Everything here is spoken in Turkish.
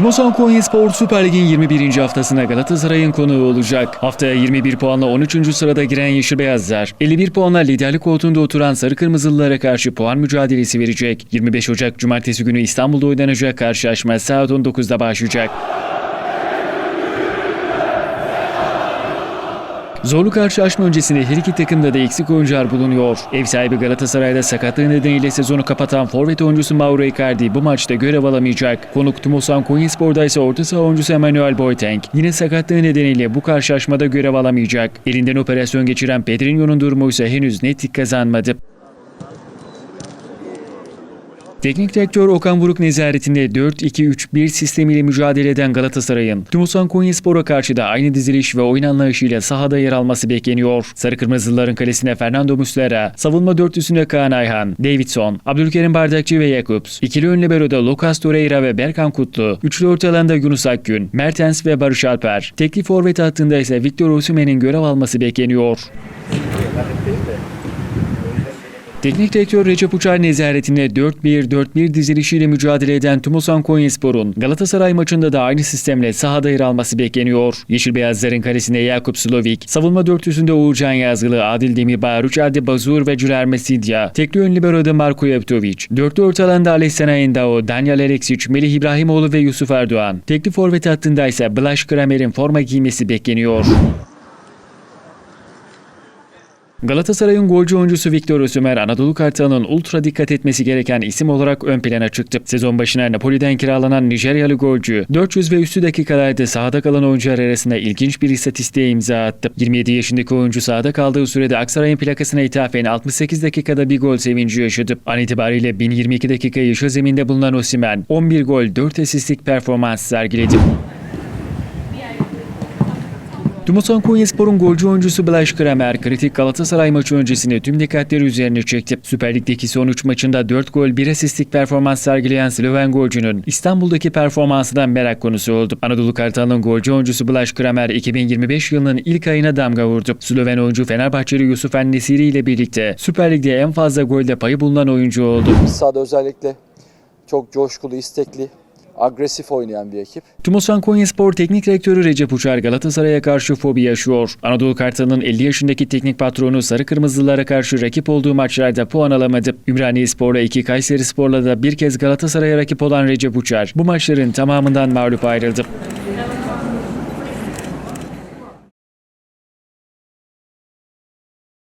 Tümosan Konyaspor Süper Lig'in 21. haftasına Galatasaray'ın konuğu olacak. Haftaya 21 puanla 13. sırada giren Yeşil Beyazlar, 51 puanla liderlik koltuğunda oturan Sarı Kırmızılılara karşı puan mücadelesi verecek. 25 Ocak Cumartesi günü İstanbul'da oynanacak karşılaşma saat 19'da başlayacak. Zorlu karşılaşma öncesinde her iki takımda da eksik oyuncular bulunuyor. Ev sahibi Galatasaray'da sakatlığı nedeniyle sezonu kapatan forvet oyuncusu Mauro Icardi bu maçta görev alamayacak. Konuk Timosan Konyaspor'da ise orta saha oyuncusu Emmanuel Boateng yine sakatlığı nedeniyle bu karşılaşmada görev alamayacak. Elinden operasyon geçiren Pedrinho'nun durumu ise henüz netlik kazanmadı. Teknik direktör Okan Buruk nezaretinde 4-2-3-1 sistemiyle mücadele eden Galatasaray'ın Tümosan Konyaspor'a karşı da aynı diziliş ve oyun anlayışıyla sahada yer alması bekleniyor. Sarı Kırmızılıların kalesine Fernando Muslera, savunma dörtlüsünde Kaan Ayhan, Davidson, Abdülkerim Bardakçı ve Jakobs, ikili ön libero'da Lucas Torreira ve Berkan Kutlu, üçlü orta alanda Yunus Akgün, Mertens ve Barış Alper, tekli forvet hattında ise Victor Osimhen'in görev alması bekleniyor. Teknik direktör Recep Uçar nezaretinde 4-1-4-1 dizilişiyle mücadele eden Tümosan Konyaspor'un Galatasaray maçında da aynı sistemle sahada yer alması bekleniyor. Yeşil Beyazların kalesine Jakub Slovik, savunma dörtlüsünde Uğurcan Yazgılı, Adil Demirbağ, Rüçardi Bazur ve Cürer Mesidya, tekli ön libero'da Marko Yevtovic, dörtlü orta alanda Alessana Endao, Daniel Aleksic, Melih İbrahimoğlu ve Yusuf Erdoğan, tekli forvet hattında ise Blaž Kramer'in forma giymesi bekleniyor. Galatasaray'ın golcü oyuncusu Victor Osimhen Anadolu Kartalı'nın ultra dikkat etmesi gereken isim olarak ön plana çıktı. Sezon başına Napoli'den kiralanan Nijeryalı golcü 400 ve üstü dakikalarda sahada kalan oyuncular arasında ilginç bir istatistiğe imza attı. 27 yaşındaki oyuncu sahada kaldığı sürede Aksaray'ın plakasına ithafen 68 dakikada bir gol sevinci yaşadı. An itibariyle 1022 dakika yeşil zeminde bulunan Osimhen 11 gol 4 asistlik performans sergiledi. Tümosan Konyaspor'un golcü oyuncusu Blaž Kramer kritik Galatasaray maçı öncesinde tüm dikkatleri üzerine çekti. Süper Lig'deki son 3 maçında 4 gol 1 asistlik performans sergileyen Sloven golcünün İstanbul'daki performansından merak konusu oldu. Anadolu Kartal'ın golcü oyuncusu Blaž Kramer 2025 yılının ilk ayına damga vurdu. Sloven oyuncu Fenerbahçeli Yusuf Ennesiri ile birlikte Süper Lig'de en fazla golde payı bulunan oyuncu oldu. Sahada özellikle çok coşkulu, istekli, agresif oynayan bir ekip. Tümosan Konyaspor Teknik Direktörü Recep Uçar Galatasaray'a karşı fobi yaşıyor. Anadolu Kartalı'nın 50 yaşındaki teknik patronu Sarı Kırmızılılara karşı rakip olduğu maçlarda puan alamadı. Ümraniye Spor'la iki Kayseri Spor'la da bir kez Galatasaray'a rakip olan Recep Uçar bu maçların tamamından mağlup ayrıldı.